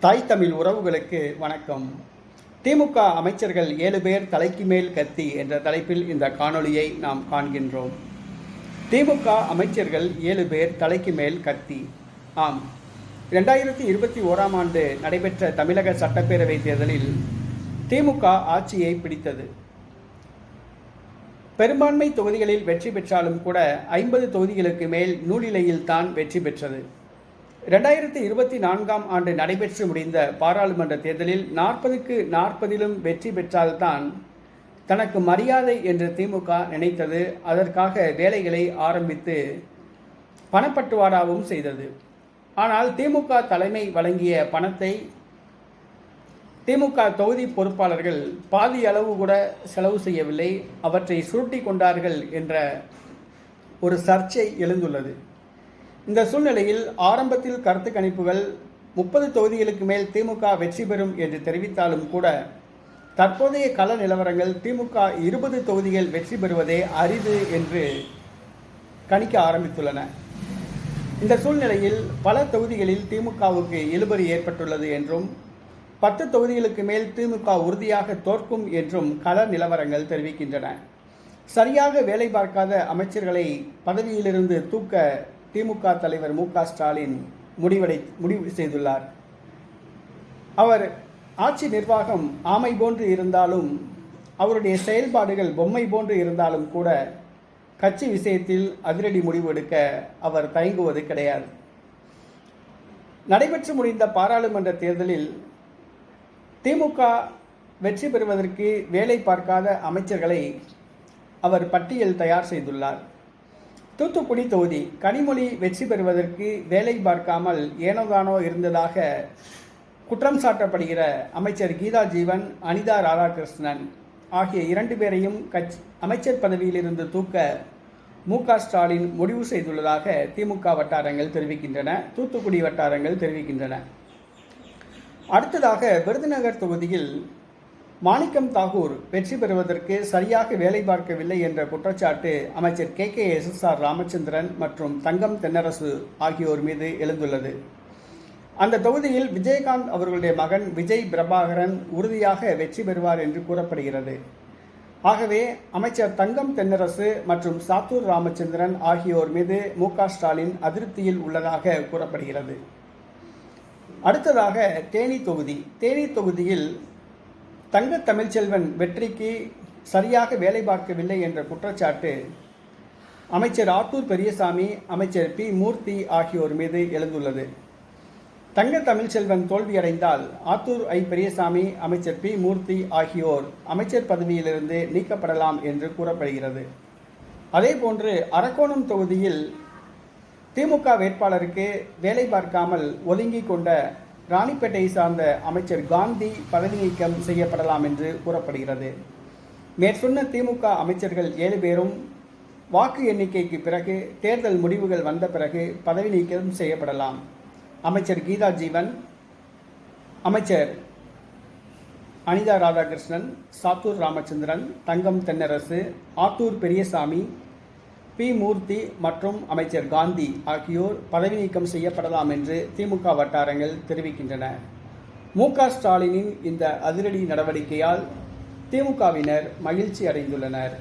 தாய் தமிழ் உறவுகளுக்கு வணக்கம். திமுக அமைச்சர்கள் ஏழு பேர் தலைக்கு மேல் கத்தி என்ற தலைப்பில் இந்த காணொளியை நாம் காண்கின்றோம். திமுக அமைச்சர்கள் ஏழு பேர் தலைக்கு மேல் கத்தி. ஆம். ரெண்டாயிரத்தி இருபத்தி ஓராம் ஆண்டு நடைபெற்ற தமிழக சட்டப்பேரவைத் தேர்தலில் திமுக ஆட்சியை பிடித்தது. பெரும்பான்மை தொகுதிகளில் வெற்றி பெற்றாலும் கூட ஐம்பது தொகுதிகளுக்கு மேல் நூலிலையில் தான் வெற்றி பெற்றது. ரெண்டாயிரத்தி இருபத்தி நான்காம் ஆண்டு நடைபெற்று முடிந்த பாராளுமன்ற தேர்தலில் நாற்பதுக்கு நாற்பதிலும் வெற்றி பெற்றால்தான் தனக்கு மரியாதை என்று திமுக நினைத்தது. அதற்காக வேலைகளை ஆரம்பித்து பணப்பட்டுவாடாவும் செய்தது. ஆனால் திமுக தலைமை வழங்கிய பணத்தை திமுக தொகுதி பொறுப்பாளர்கள் பாதி அளவு கூட செலவு செய்யவில்லை. அவற்றை சுருட்டி கொண்டார்கள் என்ற ஒரு சர்ச்சை எழுந்துள்ளது. இந்த சூழ்நிலையில் ஆரம்பத்தில் கருத்து கணிப்புகள் முப்பது தொகுதிகளுக்கு மேல் திமுக வெற்றி பெறும் என்று தெரிவித்தாலும் கூட தற்போதைய கள நிலவரங்கள் திமுக இருபது தொகுதிகள் வெற்றி பெறுவதே அரிது என்று கணிக்க ஆரம்பித்துள்ளன. இந்த சூழ்நிலையில் பல தொகுதிகளில் திமுகவுக்கு இழுபறி ஏற்பட்டுள்ளது என்றும் பத்து தொகுதிகளுக்கு மேல் திமுக உறுதியாக தோற்கும் என்றும் கள நிலவரங்கள் தெரிவிக்கின்றன. சரியாக வேலை பார்க்காத அமைச்சர்களை பதவியிலிருந்து தூக்க திமுக தலைவர் மு க ஸ்டாலின் முடிவடை முடிவு செய்துள்ளார். அவர் ஆட்சி நிர்வாகம் ஆமை போன்று இருந்தாலும் அவருடைய செயல்பாடுகள் பொம்மை போன்று இருந்தாலும் கூட கட்சி விஷயத்தில் அதிரடி முடிவு எடுக்க அவர் தயங்குவது கிடையாது. நடைபெற்று முடிந்த பாராளுமன்ற தேர்தலில் திமுக வெற்றி பெறுவதற்கு வேலை பார்க்காத அமைச்சர்களை அவர் பட்டியல் தயார் செய்துள்ளார். தூத்துக்குடி தொகுதி கனிமொழி வெற்றி பெறுவதற்கு வேலை பார்க்காமல் ஏனோதானோ இருந்ததாக குற்றம் சாட்டப்படுகிற அமைச்சர் கீதா ஜீவன் அனிதா ராதாகிருஷ்ணன் ஆகிய இரண்டு பேரையும் கட்சி அமைச்சர் பதவியிலிருந்து தூக்க மு க ஸ்டாலின் முடிவு செய்துள்ளதாக திமுக வட்டாரங்கள் தெரிவிக்கின்றன தூத்துக்குடி வட்டாரங்கள் தெரிவிக்கின்றன. அடுத்ததாக விருதுநகர் தொகுதியில் மாணிக்கம் தாகூர் வெற்றி பெறுவதற்கு சரியாக வேலை பார்க்கவில்லை என்ற குற்றச்சாட்டு அமைச்சர் K. K. S. S. R. Ramachandran மற்றும் தங்கம் தென்னரசு ஆகியோர் மீது எழுந்துள்ளது. அந்த தொகுதியில் விஜயகாந்த் அவர்களுடைய மகன் விஜய் பிரபாகரன் உறுதியாக வெற்றி பெறுவார் என்று கூறப்படுகிறது. ஆகவே அமைச்சர் தங்கம் தென்னரசு மற்றும் சாத்தூர் ராமச்சந்திரன் ஆகியோர் மீது மு. ஸ்டாலின் அதிருப்தியில் உள்ளதாக கூறப்படுகிறது. அடுத்ததாக தேனி தொகுதி. தேனி தொகுதியில் தங்க தமிழ்ச்செல்வன் வெற்றிக்கு சரியாக வேலை பார்க்கவில்லை என்ற குற்றச்சாட்டு அமைச்சர் ஆத்தூர் பெரியசாமி அமைச்சர் பி மூர்த்தி ஆகியோர் மீது எழுந்துள்ளது. தங்க தமிழ்ச்செல்வன் தோல்வியடைந்தால் ஆத்தூர் ஐ பெரியசாமி அமைச்சர் பி மூர்த்தி ஆகியோர் அமைச்சர் பதவியிலிருந்து நீக்கப்படலாம் என்று கூறப்படுகிறது. அதேபோன்று அரக்கோணம் தொகுதியில் திமுக வேட்பாளருக்கு வேலை பார்க்காமல் ஒதுங்கி கொண்ட ராணிப்பேட்டையை சார்ந்த அமைச்சர் காந்தி பதவி நீக்கம் செய்யப்படலாம் என்று கூறப்படுகிறது. மேற்சொன்ன திமுக அமைச்சர்கள் ஏழு பேரும் வாக்கு எண்ணிக்கைக்கு பிறகு தேர்தல் முடிவுகள் வந்த பிறகு பதவி நீக்கம் செய்யப்படலாம். அமைச்சர் கீதா ஜீவன் அமைச்சர் அனிதா ராதாகிருஷ்ணன் சாத்தூர் ராமச்சந்திரன் தங்கம் தென்னரசு ஆத்தூர் பெரியசாமி பி மூர்த்தி மற்றும் அமைச்சர் காந்தி ஆகியோர் பதவி நீக்கம் செய்யப்படலாம் என்று திமுக வட்டாரங்கள் தெரிவிக்கின்றன. மு க ஸ்டாலினின் இந்த அதிரடி நடவடிக்கையால் திமுகவினர் மகிழ்ச்சி அடைந்துள்ளனர்.